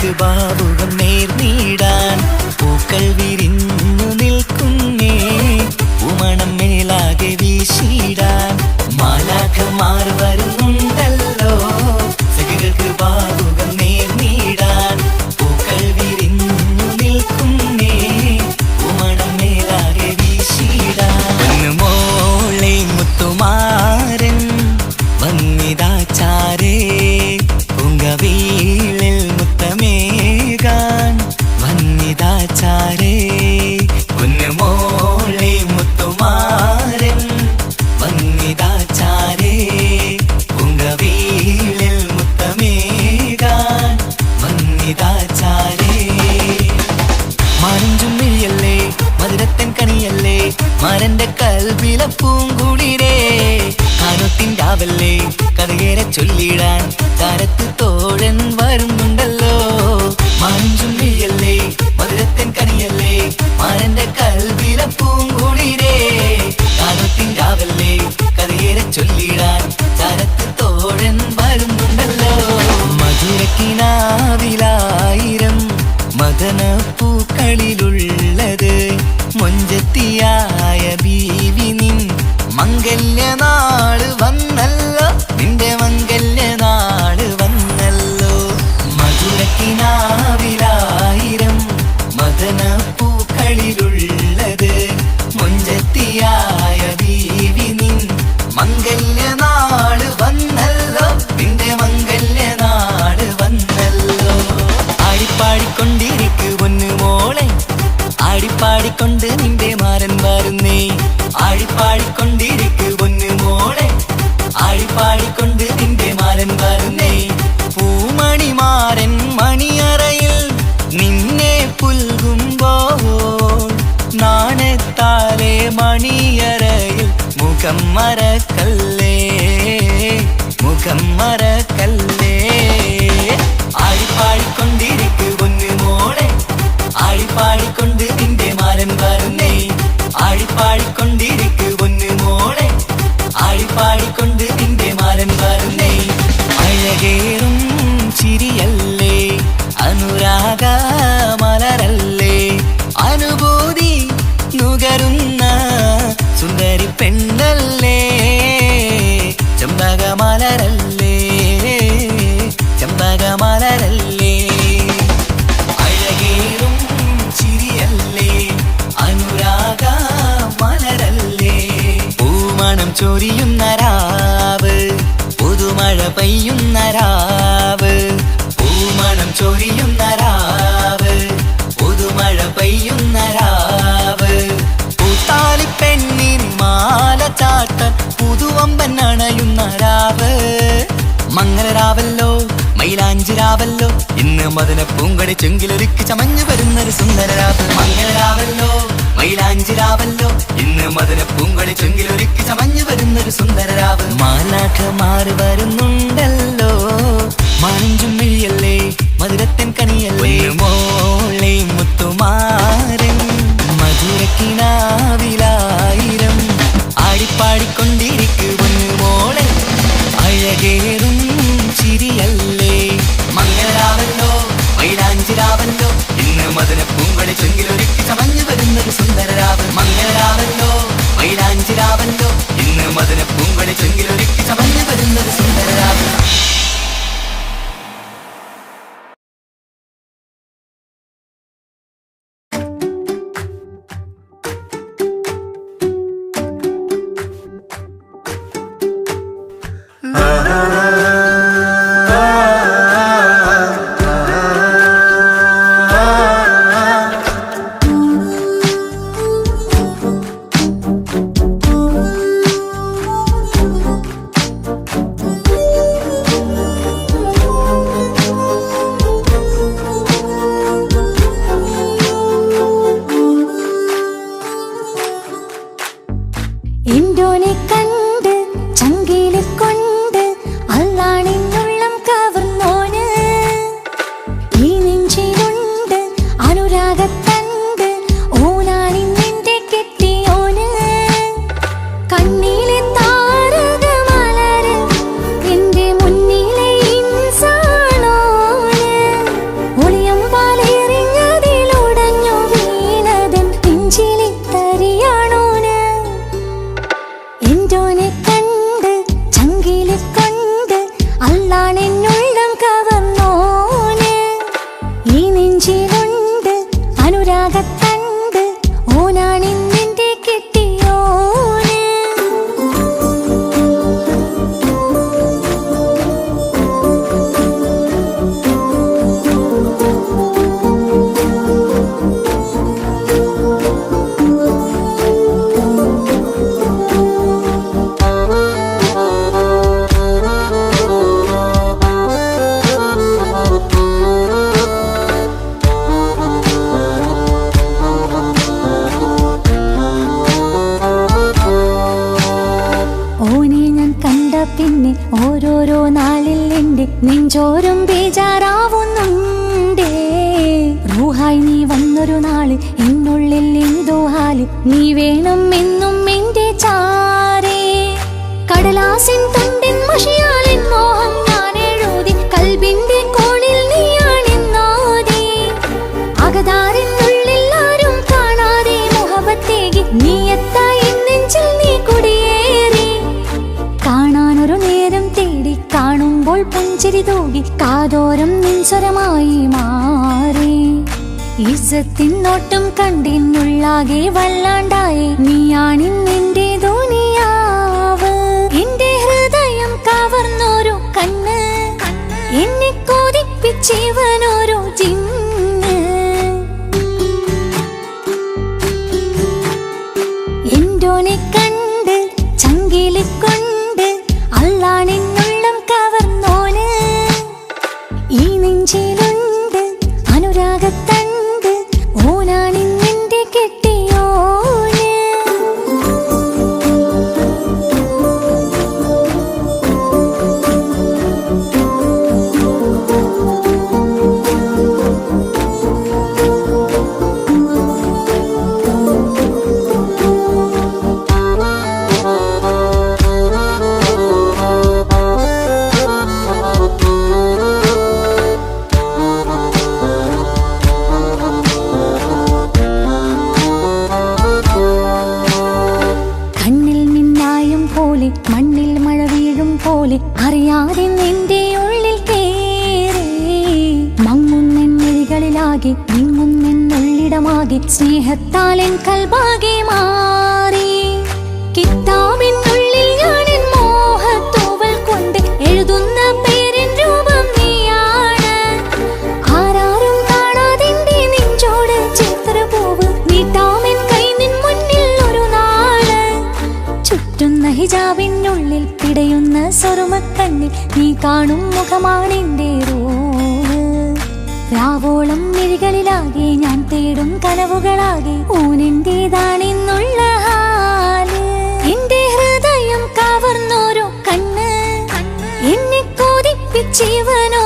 സഖികൾക്ക് ബാബുകം നേർനീടാൻ പൂക്കൾ വിരിഞ്ഞു നിൽക്കുന്നേ. ഉമണം മേലാകെ വീശിടാൻ മാലാഖമാർ വരുന്നുണ്ടല്ലോ രാവല്ലേ കഥയേറെ ചൊല്ലിടാൻ ചാരത്ത് തോഴൻ വരുന്നുണ്ടല്ലോ. മാനഞ്ചുമ്മിഴിയല്ലേ ആടിപ്പാടിക്കൊണ്ട് നിന്റെ മാരൻ വരുന്നേ. ആടിപ്പാടിക്കൊണ്ടിരിക്കു പൊന്നു മോളെ. ആടിപ്പാടിക്കൊണ്ട് നിന്റെ മാരൻ വരുന്നേ. പൂമണിമാരൻ മണിയറയിൽ നിന്നെ പുൽകുമ്പോൾ നാണത്താലെ മണിയറയിൽ മുഖം മറക്കല്ലേ? മുഖം മറക്കല്ലേ? ആടിപ്പാടിക്കൊണ്ടിരിക്കു പൊന്നു മോളെ. ആടിപ്പാടിക്കൊണ്ട് മാരൻ ആടിപ്പാടിക്കൊണ്ടിരിക്കു മംഗളരാവല്ലോ മൈലാഞ്ചിരാവല്ലോ ഇന്ന് മതിനെ പൂങ്കടി ചെങ്കിലൊരുക്കി ചമഞ്ഞു വരുന്നൊരു സുന്ദരരാവ് മംഗളരാവല്ലോ മൈലാഞ്ചിരാവല്ലോ ഇന്ന് മതിനെ പൂങ്കടി ചെങ്കിലൊരുക്കി ചമഞ്ഞു വരുന്നൊരു സുന്ദരരാവ് മാറി വരുന്നുണ്ടല്ലോ. മാഞ്ചും മിഴിയല്ലേ മധുരത്തൻ കണിയല്ലേ മോളെ മുത്തുമാരൻ മധുരക്കിനാവിലായിരം. ആടിപ്പാടിക്കൊണ്ടിരിക്കുക അഴകേറും ചിരിയല്ലേ? മംഗളരാവല്ലോ മൈലാഞ്ചിരാവല്ലോ ഇന്ന് മതിന് പൂങ്കളി ചെങ്കിലൊരുക്കി ചമഞ്ഞു വരുന്നൊരു സുന്ദരരാവ്. മംഗളരാവല്ലോ മൈലാഞ്ചിരാവല്ലോ ഇന്ന് മതിന് പൂങ്കളി ചെങ്കിലൊരുക്കി ചമഞ്ഞു വരുന്നൊരു സുന്ദരരാവ്. നെഞ്ചോരും ബേജാറാവുന്നുണ്ടേ. റൂഹായി നീ വന്നൊരു നാൾ എന്നുള്ളിൽ എന്തോ ഹാൽ. നീ വേണം എന്നും എന്റെ ചാരേ. കടലാസിൻ തണ്ടിൻ മഷിയാലിൻ മോഹം ഞാൻ എഴുതി. കൽബിന്റെ തൂകി കാതോരം നിൻസ്വരമായി മാറി. ഇസത്തിൻ കണ്ടിന്നുള്ളാകെ വല്ലാണ്ടായി. നീയാണിന്നെന്റെ ദുനിയാവ് അറിയാതെ നിന്റെ ഉള്ളിൽ കേറി. നിങ്ങുന്നെന്നുള്ളിടമാകെ സ്നേഹത്താൽ എൻ കൽബാകെ മാറി. നീ കാണും മുഖമാണെന്റെ രാവോളം മിഴികളിലാകെ ഞാൻ തേടും കനവുകളാകെ ഊനെന്റേതാണെന്നുള്ള ഹാൽ. എന്റെ ഹൃദയം കവർന്നോരോ കണ്ണ്. എന്നെ കൊതിപ്പിച്ചിവനോ